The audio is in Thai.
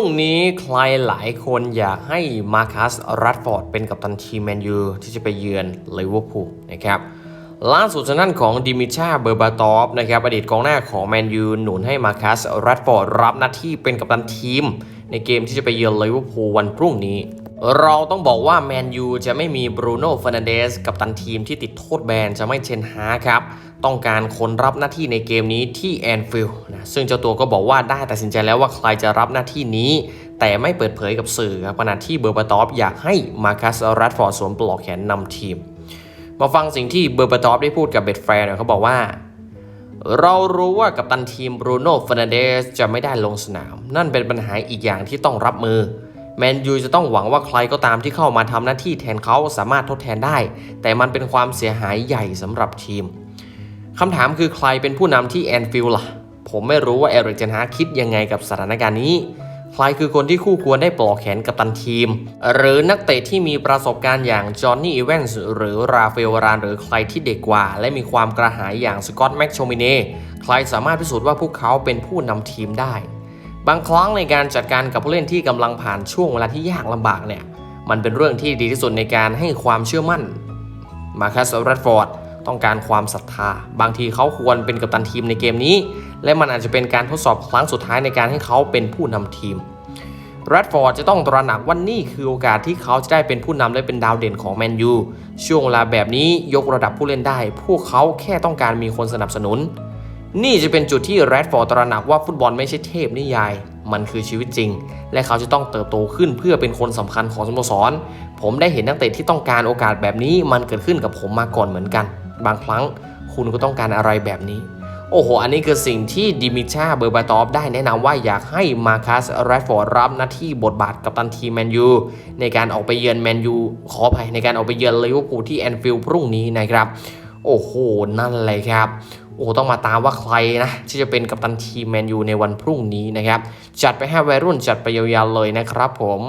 รุ่งนี้ใครหลายคนอยากให้มาคัสรัดฟอร์ดเป็นกัปตันทีมแมนยูที่จะไปเยือนลิเวอร์พูลนะครับล่าสุดทางด้านของดิมิชาเบอร์บาตอฟนะครับอดีตกองหน้าของแมนยูหนุนให้มาคัสรัดฟอร์ดรับหน้าที่เป็นกัปตันทีม ในเกมที่จะไปเยือนลิเวอร์พูลวันพรุ่งนี้ เราต้องบอกว่าแมนยูจะไม่มีบรูโน่ฟร์นันเดสกับตันทีมที่ติดโทษแบนจะไม่เชนฮาครับ ต้องการคนรับหน้าที่ในเกมนี้ที่แอนฟิลด์นะซึ่งเจ้าตัวก็บอกว่าได้ตัดสินใจแล้วว่าใครจะรับหน้าที่นี้ แต่ไม่เปิดเผยกับสื่อครับขณะที่เบอร์บาตอฟอยากให้มาคัสรัดฟอร์ดสวมปลอกแขนนำทีม มาฟังสิ่งที่เบอร์บาตอฟได้พูดกับเบดแฟร์น่อยเขาบอกว่าเรารู้ว่ากัปตันทีมบรูโน่ฟร์นันเดสจะไม่ได้ลงสนาม นั่นเป็นปัญหาอีกอย่างที่ต้องรับมือ แมนยูจะต้องหวังว่าใครก็ตามที่เข้ามาทำหน้าที่แทนเขาสามารถทดแทนได้ แต่มันเป็นความเสียหายใหญ่สำหรับทีมคำถามคือใครเป็นผู้นำที่แอนฟิลด์ล่ะ ผมไม่รู้ว่าเอริกเจนฮาคิดยังไงกับสถานการณ์นี้ ใครคือคนที่คู่ควรได้ปลอกแขนกับตันทีม หรือนักเตะที่มีประสบการณ์อย่างจอห์นนี่อีเวนส์หรือราฟเอลรานหรือใครที่เด็กกว่า และมีความกระหายอย่างสกอตแม็กโชมิเน่ใครสามารถพิสูจน์ว่าพวกเขาเป็นผู้นำทีมได้ บางครั้งในการจัดการกับผู้เล่นที่กำลังผ่านช่วงเวลาที่ยากลำบากเนี่ยมันเป็นเรื่องที่ดีที่สุดในการให้ความเชื่อมั่น มาคัสรัดฟอร์ดต้องการความศรัทธา บางทีเขาควรเป็นกัปตันทีมในเกมนี้ และมันอาจจะเป็นการทดสอบครั้งสุดท้ายในการให้เขาเป็นผู้นำทีมแรดฟอร์ดจะต้องตระหนักว่านี่คือโอกาสที่เขาจะได้เป็นผู้นำและเป็นดาวเด่นของแมนยูช่วงเวลาแบบนี้ยกระดับผู้เล่นได้ พวกเขาแค่ต้องการมีคนสนับสนุน นี่จะเป็นจุดที่แรดฟอร์ดตระหนักว่าฟุตบอลไม่ใช่เทพนิยาย มันคือชีวิตจริง และเขาจะต้องเติบโตขึ้นเพื่อเป็นคนสำคัญของสโมสร ผมได้เห็นนักเตะที่ต้องการโอกาสแบบนี้ มันเกิดขึ้นกับผมมาก่อนเหมือนกัน บางครั้งคุณก็ต้องการอะไรแบบนี้ โอ้โห อันนี้คือสิ่งที่ดิมิชาเบอร์บาตอฟได้แนะนำว่าอยากให้มาคัสแรดฟอร์ดรับหน้าที่บทบาทกับตันทีมแมนยูในการออกไปเยือนแมนยูขออภัยในการออกไปเยือนลิเวอร์พูลที่แอนฟิลด์พรุ่งนี้นะครับ โอ้โห นั่นเลยครับ โอ้ต้องมาตามว่าใครนะที่จะเป็นกัปตันทีมแมนยูในวันพรุ่งนี้นะครับ จัดไปให้วัยรุ่นจัดไปยาวๆเลยนะครับผม